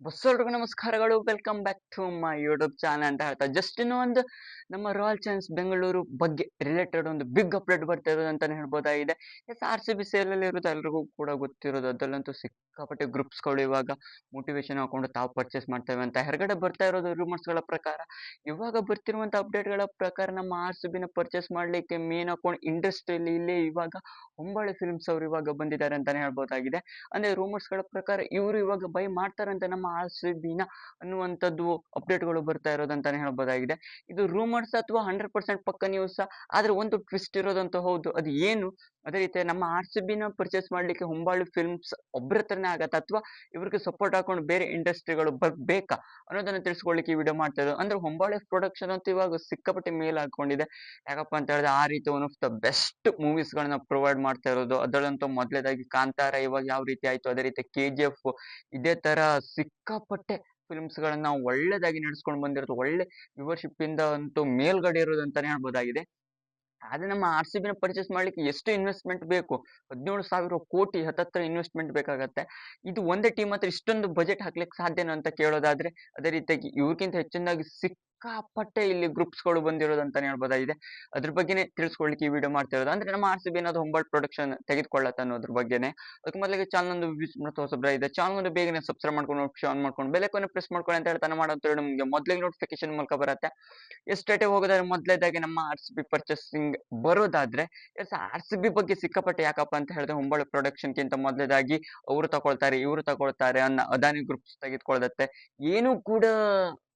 ಬಸ್ಸೊಲ್ರಿಗೂ ನಮಸ್ಕಾರಗಳು. Welcome back to my YouTube channel ಅಂತ ಹೇಳ್ತಾ ಜಸ್ಟ್ ಇನ್ನೂ ಒಂದು ನಮ್ಮ ರಾಯಲ್ ಚಾನ್ಸ್ ಬೆಂಗಳೂರು ಬಗ್ಗೆ ರಿಲೇಟೆಡ್ ಒಂದು ಬಿಗ್ ಅಪ್ಡೇಟ್ ಬರ್ತಾ ಇರೋದು ಅಂತಾನೆ ಹೇಳ್ಬೋದಾಗಿದೆ. ಎಸ್ ಆರ್ ಸಿ ಬಿ ಸೇಲಲ್ಲಿ ಇರೋದು ಎಲ್ರಿಗೂ ಕೂಡ ಗೊತ್ತಿರೋದು. ಅದರಲ್ಲಂತೂ ಸಿಕ್ಕಾಪಟ್ಟೆ ಗ್ರೂಪ್ಸ್ಗಳು ಇವಾಗ ಮೋಟಿವೇಶನ್ ಹಾಕೊಂಡು ತಾವು ಪರ್ಚೇಸ್ ಮಾಡ್ತೇವೆ ಅಂತ. ಹೊರಗಡೆ ಬರ್ತಾ ಇರೋದು ರೂಮರ್ಸ್ಗಳ ಪ್ರಕಾರ. ಇವಾಗ ಬರ್ತಿರುವಂಥ ಅಪ್ಡೇಟ್ಗಳ ಪ್ರಕಾರ ನಮ್ಮ ಆರ್ ಸಿ ಬಿನ ಪರ್ಚೇಸ್ ಮಾಡಲಿಕ್ಕೆ ಮೇನ್ ಹಾಕೊಂಡು ಇಂಡಸ್ಟ್ರಿಯಲ್ಲಿ ಇಲ್ಲೇ ಇವಾಗ ಹೊಂಬಾಳೆ ಫಿಲ್ಮ್ಸ್ ಅವರು ಇವಾಗ ಬಂದಿದ್ದಾರೆ ಅಂತಾನೆ ಹೇಳ್ಬೋದಾಗಿದೆ. ಅಂದ್ರೆ ರೂಮರ್ಸ್ಗಳ ಪ್ರಕಾರ ಇವರು ಇವಾಗ ಬೈ ಮಾಡ್ತಾರಂತೆ ನಮ್ಮ ಆರ್ ಸಿ ಅನ್ನುವಂಥದ್ದು ಅಪ್ಡೇಟ್ಗಳು ಬರ್ತಾ ಇರೋದಂತಾನೆ ಹೇಳ್ಬೋದಾಗಿದೆ. ಇದು ರೂಮರ್ಸ್ ಅಥವಾ ಹಂಡ್ರೆಡ್ ಪರ್ಸೆಂಟ್ ಪಕ್ಕ ನ್ಯೂಸ್ ಆದ್ರೆ ಒಂದು ಟ್ವಿಸ್ಟ್ ಇರೋದಂತ ಹೌದು. ಅದು ಏನು? ಅದೇ ರೀತಿ ನಮ್ಮ ಆರ್ ಸಿ ಬಿನ ಪರ್ಚೇಸ್ ಮಾಡ್ಲಿಕ್ಕೆ ಹೊಂಬಾಳು ಫಿಲ್ಮ್ಸ್ ಒಬ್ಬರ ಹತ್ರನೇ ಆಗತ್ತೆ ಅಥವಾ ಇವ್ರಿಗೆ ಸಪೋರ್ಟ್ ಹಾಕೊಂಡು ಬೇರೆ ಇಂಡಸ್ಟ್ರಿಗಳು ಬರ್ಬೇಕಾ ಅನ್ನೋದನ್ನ ತಿಳಿಸ್ಕೊಳ್ಳಿಕ್ಕೆ ಈ ವಿಡಿಯೋ ಮಾಡ್ತಾ ಇರೋದು. ಅಂದ್ರೆ ಹೊಂಬಾಳೆ ಪ್ರೊಡಕ್ಷನ್ ಅಂತೂ ಇವಾಗ ಸಿಕ್ಕಾಪಟ್ಟೆ ಮೇಲ್ ಹಾಕೊಂಡಿದೆ. ಯಾಕಪ್ಪ ಅಂತ ಹೇಳಿದ್ರೆ ಆ ರೀತಿ ಒನ್ ಆಫ್ ದ ಬೆಸ್ಟ್ ಮೂವೀಸ್ಗಳನ್ನ ಪ್ರೊವೈಡ್ ಮಾಡ್ತಾ ಇರೋದು. ಅದರಲ್ಲಂತೂ ಮೊದಲೇದಾಗಿ ಕಾಂತಾರ ಇವಾಗ ಯಾವ ರೀತಿ ಆಯ್ತು? ಅದೇ ರೀತಿ ಕೆ ಜಿ ಎಫ್ ಇದೇ ತರ ಸಿಕ್ಕಾಪಟ್ಟೆ ಫಿಲ್ಮ್ಸ್ ಗಳನ್ನ ಒಳ್ಳೆದಾಗಿ ನಡೆಸ್ಕೊಂಡು ಬಂದಿರೋದು. ಒಳ್ಳೆ ವ್ಯೂವರ್ಶಿಪ್ ಇಂದ ಅಂತೂ ಮೇಲ್ಗಡೆ ಇರೋದು ಅಂತಾನೆ ಹೇಳ್ಬೋದಾಗಿದೆ. ಆದ್ರೆ ನಮ್ಮ ಆರ್ ಸಿ ಬಿನ ಪರ್ಚೇಸ್ ಮಾಡ್ಲಿಕ್ಕೆ ಎಷ್ಟು ಇನ್ವೆಸ್ಟ್ಮೆಂಟ್ ಬೇಕು? ಹದಿನೇಳು ಸಾವಿರ ಕೋಟಿ ಹತ್ತತ್ರ ಇನ್ವೆಸ್ಟ್ಮೆಂಟ್ ಬೇಕಾಗತ್ತೆ. ಇದು ಒಂದೇ ಟೀಮ್ ಹತ್ರ ಇಷ್ಟೊಂದು ಬಜೆಟ್ ಹಾಕ್ಲಿಕ್ಕೆ ಸಾಧ್ಯನಾ ಅಂತ ಕೇಳೋದಾದ್ರೆ, ಅದೇ ರೀತಿಯಾಗಿ ಇವ್ರಿಗಿಂತ ಹೆಚ್ಚಿನದಾಗಿ ಸಿಕ್ಕಾಪಟ್ಟೆ ಇಲ್ಲಿ ಗ್ರೂಪ್ಸ್ಗಳು ಬಂದಿರೋದು ಅಂತಾನೆ ಹೇಳ್ಬೋದಾಗಿದೆ ಅದ್ರ ಬಗ್ಗೆನೇ ತಿಳಿಸ್ಕೊಳ್ಲಿಕ್ಕೆ ಈ ವಿಡಿಯೋ ಮಾಡ್ತಾ ಇರೋದು. ಅಂದ್ರೆ ನಮ್ಮ ಆರ್ ಸಿ ಬಿ ಏನಾದ್ರು ಹೊಂಬಾಳ್ ಪ್ರೊಡಕ್ಷನ್ ತೆಗೆದುಕೊಳ್ಳತ್ತ ಅನ್ನೋದ್ರ ಬಗ್ಗೆನೇ. ಅದಕ್ಕೆ ಮೊದಲಿಗೆ ಚಾನಲ್ ಒಂದು ವಿಸ್ ಮಾಡ್ತಾ ಹೊಸಬ್ರ ಇದೆ. ಚಾನಲ್ ಬೇಗನೆ ಸಬ್ಸ್ಕ್ರೈಬ್ ಮಾಡ್ಕೊಂಡು ನೋಟಿಫಿಕೇಶನ್ ಆನ್ ಮಾಡ್ಕೊಂಡು ಬೆಲೆಕೋನೆ ಪ್ರೆಸ್ ಮಾಡ್ಕೊಳ್ಳಿ ಅಂತ ಹೇಳ್ತಾನೆ ಮಾಡೋದು ನಿಮಗೆ. ಮೊದಲಿಗೆ ನೋಟಿಫಿಕೇಶನ್ ಮೂಲಕ ಬರುತ್ತೆ. ಎಸ್ಟೇಟೇ ಹೋಗೋದಾದ್ರೆ? ಮೊದಲೇದಾಗಿ ನಮ್ಮ ಆರ್ ಸಿ ಬಿ ಪರ್ಚೇಸಿಂಗ್ ಬರೋದಾದ್ರೆ ಆರ್ ಸಿ ಬಿ ಬಗ್ಗೆ ಸಿಕ್ಕಾಪಟ್ಟೆ ಯಾಕಪ್ಪ ಅಂತ ಹೇಳಿದ್ರೆ ಹೊಂಬಾಳು ಪ್ರೊಡಕ್ಷನ್ಗಿಂತ ಮೊದಲೇದಾಗಿ ಅವರು ತಗೊಳ್ತಾರೆ, ಇವರು ತಗೊಳ್ತಾರೆ ಅನ್ನೋ ಅದಾನಿ ಗ್ರೂಪ್ಸ್ ತೆಗೆದುಕೊಳ್ಳುತ್ತೆ. ಏನು ಕೂಡ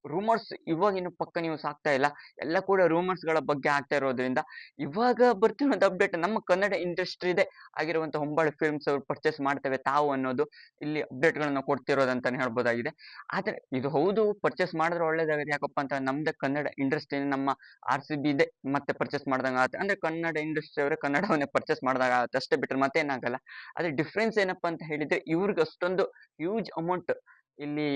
ರೂಮರ್ಸ್ ಇವಾಗ ಇನ್ನು ಪಕ್ಕ ನೀವು ಆಗ್ತಾ ಇಲ್ಲ. ಎಲ್ಲ ಕೂಡ ರೂಮರ್ಸ್ಗಳ ಬಗ್ಗೆ ಆಗ್ತಾ ಇರೋದ್ರಿಂದ ಇವಾಗ ಬರ್ತಿರುವಂತ ಅಪ್ಡೇಟ್ ನಮ್ಮ ಕನ್ನಡ ಇಂಡಸ್ಟ್ರಿದೆ ಆಗಿರುವಂತ ಹೊಂಬಾಳೆ ಫಿಲ್ಮ್ಸ್ ಅವರು ಪರ್ಚೇಸ್ ಮಾಡ್ತೇವೆ ತಾವು ಅನ್ನೋದು ಇಲ್ಲಿ ಅಪ್ಡೇಟ್ ಗಳನ್ನ ಕೊಡ್ತಿರೋದಂತಾನೆ ಹೇಳ್ಬೋದಾಗಿದೆ. ಆದ್ರೆ ಇದು ಹೌದು ಪರ್ಚೇಸ್ ಮಾಡಿದ್ರೆ ಒಳ್ಳೇದಾಗುತ್ತೆ. ಯಾಕಪ್ಪ ಅಂತ ನಮ್ದೇ ಕನ್ನಡ ಇಂಡಸ್ಟ್ರಿ ನಮ್ಮ ಆರ್ ಸಿ ಬಿ ಇದೆ ಮತ್ತೆ ಪರ್ಚೇಸ್ ಮಾಡ್ದಂಗ ಆಗುತ್ತೆ. ಅಂದ್ರೆ ಕನ್ನಡ ಇಂಡಸ್ಟ್ರಿ ಅವರೇ ಕನ್ನಡವನ್ನೇ ಪರ್ಚೇಸ್ ಮಾಡ್ದಾಗ ಆಗುತ್ತೆ. ಅಷ್ಟೇ ಬಿಟ್ರೆ ಮತ್ತೇನಾಗಲ್ಲ. ಆದ್ರೆ ಡಿಫ್ರೆನ್ಸ್ ಏನಪ್ಪ ಅಂತ ಹೇಳಿದ್ರೆ ಇವ್ರಿಗೆ ಅಷ್ಟೊಂದು ಹ್ಯೂಜ್ ಅಮೌಂಟ್ ಇಲ್ಲಿ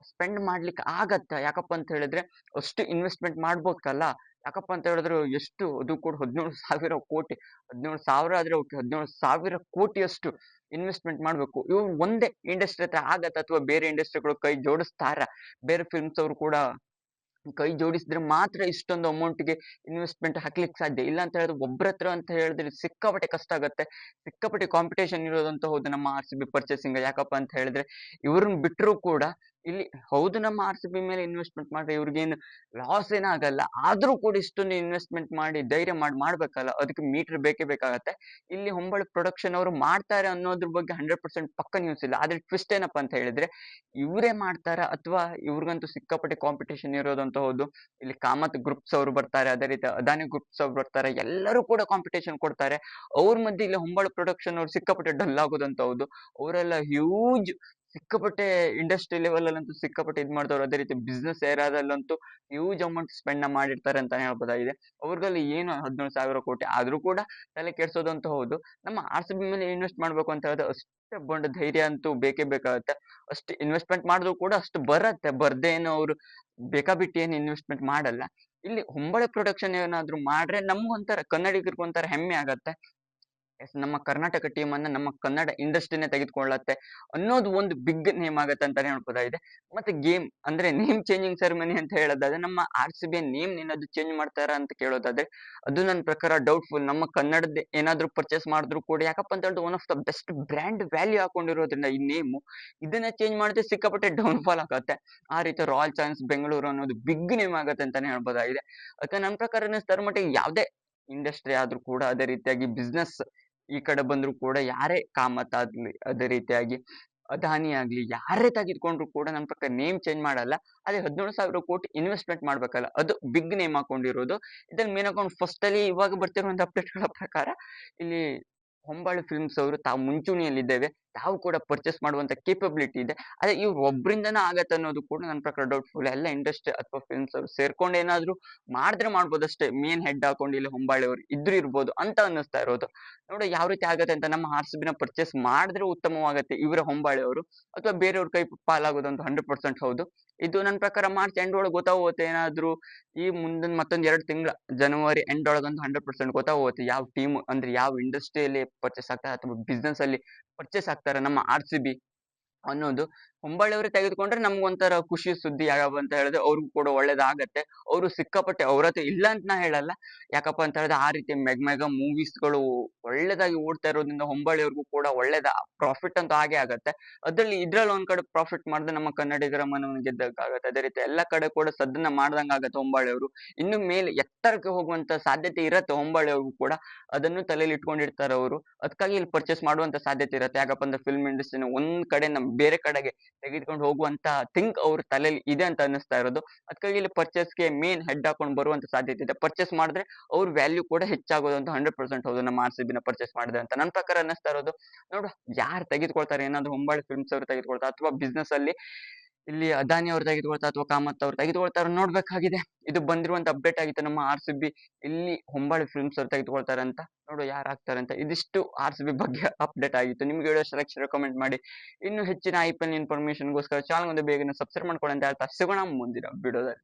ಸ್ಪೆಂಡ್ ಮಾಡ್ಲಿಕ್ಕೆ ಆಗತ್ತ. ಯಾಕಪ್ಪ ಅಂತ ಹೇಳಿದ್ರೆ, ಅಷ್ಟು ಇನ್ವೆಸ್ಟ್ಮೆಂಟ್ ಮಾಡ್ಬೋದಲ್ಲ ಯಾಕಪ್ಪ ಅಂತ ಹೇಳಿದ್ರೆ, ಎಷ್ಟು ಅದು ಕೂಡ ಹದಿನೇಳು ಸಾವಿರ ಕೋಟಿ, ಹದಿನೇಳು ಸಾವಿರ ಆದ್ರೆ ಓಕೆ, ಹದಿನೇಳು ಸಾವಿರ ಕೋಟಿಯಷ್ಟು ಇನ್ವೆಸ್ಟ್ಮೆಂಟ್ ಮಾಡ್ಬೇಕು. ಇವು ಒಂದೇ ಇಂಡಸ್ಟ್ರಿ ಹತ್ರ ಆಗತ್ತ ಅಥವಾ ಬೇರೆ ಇಂಡಸ್ಟ್ರಿಗಳು ಕೈ ಜೋಡಿಸ್ತಾರ. ಬೇರೆ ಫಿಲ್ಮ್ಸ್ ಅವರು ಕೂಡ ಕೈ ಜೋಡಿಸಿದ್ರೆ ಮಾತ್ರ ಇಷ್ಟೊಂದು ಅಮೌಂಟ್ಗೆ ಇನ್ವೆಸ್ಟ್ಮೆಂಟ್ ಹಾಕ್ಲಿಕ್ಕೆ ಸಾಧ್ಯ. ಇಲ್ಲ ಅಂತ ಹೇಳಿದ್ರೆ ಒಬ್ಬರ ಹತ್ರ ಅಂತ ಹೇಳಿದ್ರೆ ಸಿಕ್ಕಾಪಟ್ಟೆ ಕಷ್ಟ ಆಗುತ್ತೆ. ಸಿಕ್ಕಾಪಟ್ಟೆ ಕಾಂಪಿಟೇಷನ್ ಇರೋದಂತ ಹೌದು. ನಮ್ಮ ಆರ್ ಸಿ ಬಿ ಪರ್ಚೇಸಿಂಗ್ ಯಾಕಪ್ಪ ಅಂತ ಹೇಳಿದ್ರೆ, ಇವ್ರನ್ನ ಬಿಟ್ಟರು ಕೂಡ ಇಲ್ಲಿ ಹೌದು, ನಮ್ಮ ಆರ್ ಸಿ ಬಿ ಮೇಲೆ ಇನ್ವೆಸ್ಟ್ಮೆಂಟ್ ಮಾಡಿದ್ರೆ ಇವ್ರಿಗೇನು ಲಾಸ್ ಏನಾಗಲ್ಲ ಆದರೂ ಕೂಡ ಇಷ್ಟೊಂದು ಇನ್ವೆಸ್ಟ್ಮೆಂಟ್ ಮಾಡಿ ಧೈರ್ಯ ಮಾಡಿ ಮಾಡ್ಬೇಕಲ್ಲ. ಅದಕ್ಕೆ ಮೀಟರ್ ಬೇಕೇ ಬೇಕಾಗತ್ತೆ. ಇಲ್ಲಿ ಹೊಂಬಳ ಪ್ರೊಡಕ್ಷನ್ ಅವರು ಮಾಡ್ತಾರೆ ಅನ್ನೋದ್ರ ಬಗ್ಗೆ ಹಂಡ್ರೆಡ್ ಪರ್ಸೆಂಟ್ ಪಕ್ಕ ನ್ಯೂಸ್ ಇಲ್ಲ. ಆದ್ರೆ ಟ್ವಿಸ್ಟ್ ಏನಪ್ಪ ಅಂತ ಹೇಳಿದ್ರೆ, ಇವರೇ ಮಾಡ್ತಾರ ಅಥವಾ ಇವ್ರಿಗಂತೂ ಸಿಕ್ಕಾಪಟ್ಟೆ ಕಾಂಪಿಟೇಷನ್ ಇರೋದಂತ ಹೌದು. ಇಲ್ಲಿ ಕಾಮತ್ ಗ್ರೂಪ್ಸ್ ಅವರು ಬರ್ತಾರೆ, ಅದೇ ರೀತಿ ಅದಾನಿ ಗ್ರೂಪ್ಸ್ ಅವ್ರು ಬರ್ತಾರೆ. ಎಲ್ಲರೂ ಕೂಡ ಕಾಂಪಿಟೇಷನ್ ಕೊಡ್ತಾರೆ. ಅವ್ರ ಮಧ್ಯೆ ಇಲ್ಲಿ ಹೊಂಬಳ ಪ್ರೊಡಕ್ಷನ್ ಅವ್ರು ಸಿಕ್ಕಾಪಟ್ಟೆ ಡಲ್ ಆಗೋದಂತ ಹೌದು. ಅವರೆಲ್ಲ ಹ್ಯೂಜ್ ಸಿಕ್ಕಾಪಟ್ಟೆ ಇಂಡಸ್ಟ್ರಿ ಲೆವೆಲ್ ಅಲ್ಲಂತೂ ಸಿಕ್ಕಾಪಟ್ಟೆ ಇದು ಮಾಡ್ತಾರೆ ಅದೇ ರೀತಿ ಬಿಸ್ನೆಸ್ ಏರಿಯಾದಲ್ಲಂತೂ ಹ್ಯೂಜ್ ಅಮೌಂಟ್ ಸ್ಪೆಂಡ್ ಮಾಡಿರ್ತಾರೆ ಅಂತ ಹೇಳ್ಬೋದಾಗಿದೆ. ಅವ್ರಿಗಲ್ಲಿ ಏನು ಹದಿನೇಳು ಸಾವಿರ ಕೋಟಿ ಆದ್ರೂ ಕೂಡ ತಲೆ ಕೆಡ್ಸೋದು ಅಂತ ಹೌದು. ನಮ್ಮ ಆರ್ ಸಿ ಬಿ ಮೇಲೆ ಇನ್ವೆಸ್ಟ್ ಮಾಡ್ಬೇಕು ಅಂತ ಹೇಳಿದ್ರೆ ಅಷ್ಟೇ ಬಂಡ ಧೈರ್ಯ ಅಂತೂ ಬೇಕೇ ಬೇಕಾಗುತ್ತೆ. ಅಷ್ಟು ಇನ್ವೆಸ್ಟ್ಮೆಂಟ್ ಮಾಡಿದ್ರು ಕೂಡ ಅಷ್ಟು ಬರತ್ತೆ. ಬರ್ದೇ ಏನು ಅವರು ಬೇಕಾಬಿಟ್ಟು ಏನು ಇನ್ವೆಸ್ಟ್ಮೆಂಟ್ ಮಾಡಲ್ಲ. ಇಲ್ಲಿ ಹೊಂಬಳೆ ಪ್ರೊಡಕ್ಷನ್ ಏನಾದ್ರು ಮಾಡ್ರೆ ನಮ್ಗೊಂಥರ ಕನ್ನಡಿಗರಿಗೊಂಥರ ಹೆಮ್ಮೆ ಆಗತ್ತೆ. ನಮ್ಮ ಕರ್ನಾಟಕ ಟೀಮ್ ಅನ್ನ ನಮ್ಮ ಕನ್ನಡ ಇಂಡಸ್ಟ್ರಿನೇ ತೆಗೆದುಕೊಳ್ಳತ್ತೆ ಅನ್ನೋದು ಒಂದು ಬಿಗ್ ನೇಮ್ ಆಗತ್ತೆ ಅಂತಾನೆ ಹೇಳ್ಬೋದಾಗಿದೆ ಮತ್ತೆ ಗೇಮ್ ಅಂದ್ರೆ ನೇಮ್ ಚೇಂಜಿಂಗ್ ಸೆರೆಮನಿ ಅಂತ ಹೇಳೋದಾದ್ರೆ ನಮ್ಮ ಆರ್ ಸಿ ಬಿ ನೇಮ್ ಏನಾದ್ರು ಚೇಂಜ್ ಮಾಡ್ತಾರ ಅಂತ ಕೇಳೋದಾದ್ರೆ ಅದು ನನ್ನ ಪ್ರಕಾರ ಡೌಟ್ಫುಲ್ ನಮ್ಮ ಕನ್ನಡದ ಏನಾದ್ರು ಪರ್ಚೇಸ್ ಮಾಡಿದ್ರು ಕೂಡ ಯಾಕಪ್ಪ ಅಂತ ಹೇಳಿದ್ರೆ one of the best brand value ಹಾಕೊಂಡಿರೋದ್ರಿಂದ ಈ ನೇಮು ಇದನ್ನ ಚೇಂಜ್ ಮಾಡಿದ್ರೆ ಸಿಕ್ಕಾಪಟ್ಟೆ ಡೌನ್ ಫಾಲ್ ಆಗುತ್ತೆ. ಆ ರೀತಿ ರಾಯಲ್ ಚಾನ್ಸ್ ಬೆಂಗಳೂರು ಅನ್ನೋದು ಬಿಗ್ ನೇಮ್ ಆಗತ್ತೆ ಅಂತಾನೆ ಹೇಳ್ಬೋದಾಗಿದೆ ಅದಕ್ಕೆ ನನ್ನ ಪ್ರಕಾರ ಮಟ್ಟಿಗೆ ಯಾವುದೇ ಇಂಡಸ್ಟ್ರಿ ಆದ್ರೂ ಕೂಡ ಅದೇ ರೀತಿಯಾಗಿ ಬಿಸ್ನೆಸ್ ಈ ಕಡೆ ಬಂದರೂ ಕೂಡ ಯಾರೇ ಕಾಮತ್ ಆಗ್ಲಿ, ಅದೇ ರೀತಿಯಾಗಿ ಅದಾನಿ ಆಗಲಿ, ಯಾರೇ ತೆಗೆದುಕೊಂಡ್ರು ಕೂಡ ನಮ್ಮ ಪ್ರಕಾರ ನೇಮ್ ಚೇಂಜ್ ಮಾಡಲ್ಲ. ಅದೇ ಹದಿನೇಳು ಸಾವಿರ ಕೋಟಿ ಇನ್ವೆಸ್ಟ್ಮೆಂಟ್ ಮಾಡಬೇಕಲ್ಲ, ಅದು ಬಿಗ್ ನೇಮ್ ಹಾಕೊಂಡಿರೋದು. ಇದನ್ನು ಮೇನ್ ಹಾಕೊಂಡು ಫಸ್ಟ್ ಅಲ್ಲಿ ಇವಾಗ ಬರ್ತಿರುವಂಥ ಅಪ್ಡೇಟ್ಗಳ ಪ್ರಕಾರ ಇಲ್ಲಿ ಹೊಂಬಾಳೆ ಫಿಲ್ಮ್ಸ್ ಅವರು ತಾವು ಮುಂಚೂಣಿಯಲ್ಲಿದ್ದೇವೆ. ತಾವು ಕೂಡ ಪರ್ಚೇಸ್ ಮಾಡುವಂತ ಕೇಪಬಿಲಿಟಿ ಇದೆ. ಅದೇ ಇವ್ರು ಒಬ್ಬರಿಂದನೇ ಆಗತ್ತೆ ಅನ್ನೋದು ಕೂಡ ನನ್ನ ಪ್ರಕಾರ ಡೌಟ್ಫುಲ್ ಎಲ್ಲ ಇಂಡಸ್ಟ್ರಿ ಅಥವಾ ಫಿಲ್ಮ್ಸ್ ಅವ್ರು ಸೇರ್ಕೊಂಡು ಏನಾದ್ರು ಮಾಡಿದ್ರೆ ಮಾಡ್ಬೋದು ಅಷ್ಟೇ ಮೇನ್ ಹೆಡ್ ಹಾಕೊಂಡು ಇಲ್ಲಿ ಹೊಂಬಾಳೆ ಅವರು ಇದ್ರು ಇರ್ಬೋದು ಅಂತ ಅನ್ನಿಸ್ತಾ ಇರೋದು. ನೋಡಿ ಯಾವ ರೀತಿ ಆಗತ್ತೆ ಅಂತ ನಮ್ಮ ಆರ್ ಬಿನ ಪರ್ಚೇಸ್ ಮಾಡಿದ್ರೆ ಉತ್ತಮವಾಗತ್ತೆ ಇವರ ಹೊಂಬಾಳೆ ಅವರು ಅಥವಾ ಬೇರೆಯವ್ರ ಕೈ ಪಾಲಾಗೋದಂತ ಹಂಡ್ರೆಡ್ ಪರ್ಸೆಂಟ್ ಹೌದು. ಇದು ನನ್ನ ಪ್ರಕಾರ ಮಾರ್ಚ್ ಎಂಡ್ ಒಳಗೆ ಗೊತ್ತಾಗುತ್ತೆ ಏನಾದ್ರು. ಈ ಮುಂದಿನ ಮತ್ತೊಂದು ಎರಡು ತಿಂಗಳ ಜನವರಿ ಎಂಡ್ ಒಳಗಂತೂ ಹಂಡ್ರೆಡ್ ಪರ್ಸೆಂಟ್ ಗೊತ್ತಾಗುತ್ತೆ ಯಾವ ಟೀಮ್ ಅಂದ್ರೆ ಯಾವ ಇಂಡಸ್ಟ್ರಿಯಲ್ಲಿ ಪರ್ಚೇಸ್ ಆಗ್ತಾ ಅಥವಾ ಬಿಸ್ನೆಸ್ ಅಲ್ಲಿ ಪರ್ಚೇಸ್ ಆಗ್ತಾರೆ ನಮ್ಮ ಆರ್ ಸಿ ಬಿ ಅನ್ನೋದು ಹೊಂಬಾಳೆ ಅವರೇ ತೆಗೆದುಕೊಂಡ್ರೆ ನಮ್ಗೊಂಥರ ಖುಷಿ ಸುದ್ದಿ ಯಾಕಪ್ಪ ಅಂತ ಹೇಳಿದ್ರೆ ಅವ್ರಿಗೂ ಕೂಡ ಒಳ್ಳೇದಾಗತ್ತೆ. ಅವರು ಸಿಕ್ಕಾಪಟ್ಟೆ ಅವ್ರ ಹತ್ರ ಇಲ್ಲ ಅಂತ ನಾ ಹೇಳಲ್ಲ. ಯಾಕಪ್ಪ ಅಂತ ಹೇಳಿದ್ರೆ ಆ ರೀತಿ ಮೆಗ್ ಮೆಗ ಮೂವೀಸ್ಗಳು ಒಳ್ಳೇದಾಗಿ ಓಡ್ತಾ ಇರೋದ್ರಿಂದ ಹೊಂಬಳ್ಳಿಯವ್ರಿಗೂ ಕೂಡ ಒಳ್ಳೇದ, ಪ್ರಾಫಿಟ್ ಅಂತ ಹಾಗೆ ಆಗತ್ತೆ. ಅದ್ರಲ್ಲಿ ಇದ್ರಲ್ಲಿ ಒಂದ್ ಕಡೆ ಪ್ರಾಫಿಟ್ ಮಾಡಿದ್ರೆ ನಮ್ಮ ಕನ್ನಡಿಗರ ಮನವನ್ನು ಗೆದ್ದಕ್ಕಾಗತ್ತೆ. ಅದೇ ರೀತಿ ಎಲ್ಲ ಕಡೆ ಕೂಡ ಸದ್ದನ್ನ ಮಾಡ್ದಂಗಾಗತ್ತೆ ಆಗತ್ತೆ ಹೊಂಬಾಳೆ ಅವರು ಇನ್ನು ಮೇಲೆ ಎತ್ತರಕ್ಕೆ ಹೋಗುವಂತ ಸಾಧ್ಯತೆ ಇರತ್ತೆ ಹೊಂಬಳ್ಳಿಯವ್ರಿಗೂ ಕೂಡ. ಅದನ್ನು ತಲೆಯಲ್ಲಿ ಇಟ್ಕೊಂಡಿರ್ತಾರೆ ಅವರು ಅದಕ್ಕಾಗಿ ಇಲ್ಲಿ ಪರ್ಚೇಸ್ ಮಾಡುವಂತ ಸಾಧ್ಯತೆ ಇರತ್ತೆ. ಯಾಕಪ್ಪ ಅಂದ್ರೆ ಫಿಲ್ಮ್ ಇಂಡಸ್ಟ್ರಿನ ಒಂದ್ ಕಡೆ ನಮ್ ಬೇರೆ ಕಡೆಗೆ ತೆಗೆದುಕೊಂಡು ಹೋಗುವಂತ ಥಿಂಕ್ ಅವ್ರ ತಲೆಯಲ್ಲಿ ಇದೆ ಅಂತ ಅನ್ನಿಸ್ತಾ ಇರೋದು. ಅದಕ್ಕಾಗಿ ಇಲ್ಲಿ ಪರ್ಚೇಸ್ಗೆ ಮೇನ್ ಹೆಡ್ ಹಾಕೊಂಡು ಬರುವಂತ ಸಾಧ್ಯತೆ ಇದೆ. ಪರ್ಚೇಸ್ ಮಾಡಿದ್ರೆ ಅವ್ರ ವ್ಯಾಲ್ಯೂ ಕೂಡ ಹೆಚ್ಚಾಗೋದು ಅಂತ ಹಂಡ್ರೆಡ್ ಪರ್ಸೆಂಟ್ ಹೌದು. ನಮ್ಮ ಆರ್ ಸಿ ಪರ್ಚೇಸ್ ಮಾಡಿದೆ ಅಂತ. ನನ್ನ ಪ್ರಕಾರ ಅನ್ನಿಸ್ತಾ ಇರೋದು, ನೋಡು, ಯಾರು ತೆಗೆದುಕೊಳ್ತಾರೆ? ಏನಾದ್ರು ಹೊಂಬಾಳೆ ಫಿಲ್ಮ್ಸ್ ಅವ್ರು ತೆಗೆದುಕೊಳ್ತಾರೆ? ಅಥವಾ ಬಿಸ್ನೆಸ್ ಅಲ್ಲಿ ಇಲ್ಲಿ ಅದಾನಿ ಅವ್ರು ತೆಗೆದುಕೊಳ್ತಾ ಅಥವಾ ಕಾಮತ್ ಅವ್ರು ತೆಗೆದುಕೊಳ್ತಾರೆ ನೋಡ್ಬೇಕಾಗಿದೆ. ಇದು ಬಂದಿರುವಂತ ಅಪ್ಡೇಟ್ ಆಗಿತ್ತು ನಮ್ಮ ಆರ್ ಸಿ ಬಿ ಇಲ್ಲಿ ಹೊಂಬಾಳೆ ಫಿಲ್ಮ್ಸ್ ಅವ್ರು ತೆಗೆದುಕೊಳ್ತಾರೆ ಅಂತ. ನೋಡು ಯಾರು ಆಗ್ತಾರೆ ಅಂತ. ಇದಿಷ್ಟು ಆರ್ ಸಿ ಬಿ ಬಗ್ಗೆ ಅಪ್ಡೇಟ್ ಆಗಿತ್ತು. ನಿಮ್ಗೆ ವಿಡಿಯೋ ಸೆಲೆಕ್ಷನ್ ರೆಕಮೆಂಡ್ ಮಾಡಿ. ಇನ್ನು ಹೆಚ್ಚಿನ ಐ ಪಿ ಎಲ್ ಇನ್ಫಾರ್ಮೇಶನ್ಗೋಸ್ಕರ ಚಾನಲ್ ಒಂದು ಬೇಗನೆ ಸಬ್ಸ್ಕ್ರೈಬ್ ಮಾಡ್ಕೊಳ್ಳಿ ಅಂತ ಹೇಳ್ತಾ ಸಿಗೋಣ ಮುಂದಿನ ವಿಡಿಯೋದಲ್ಲಿ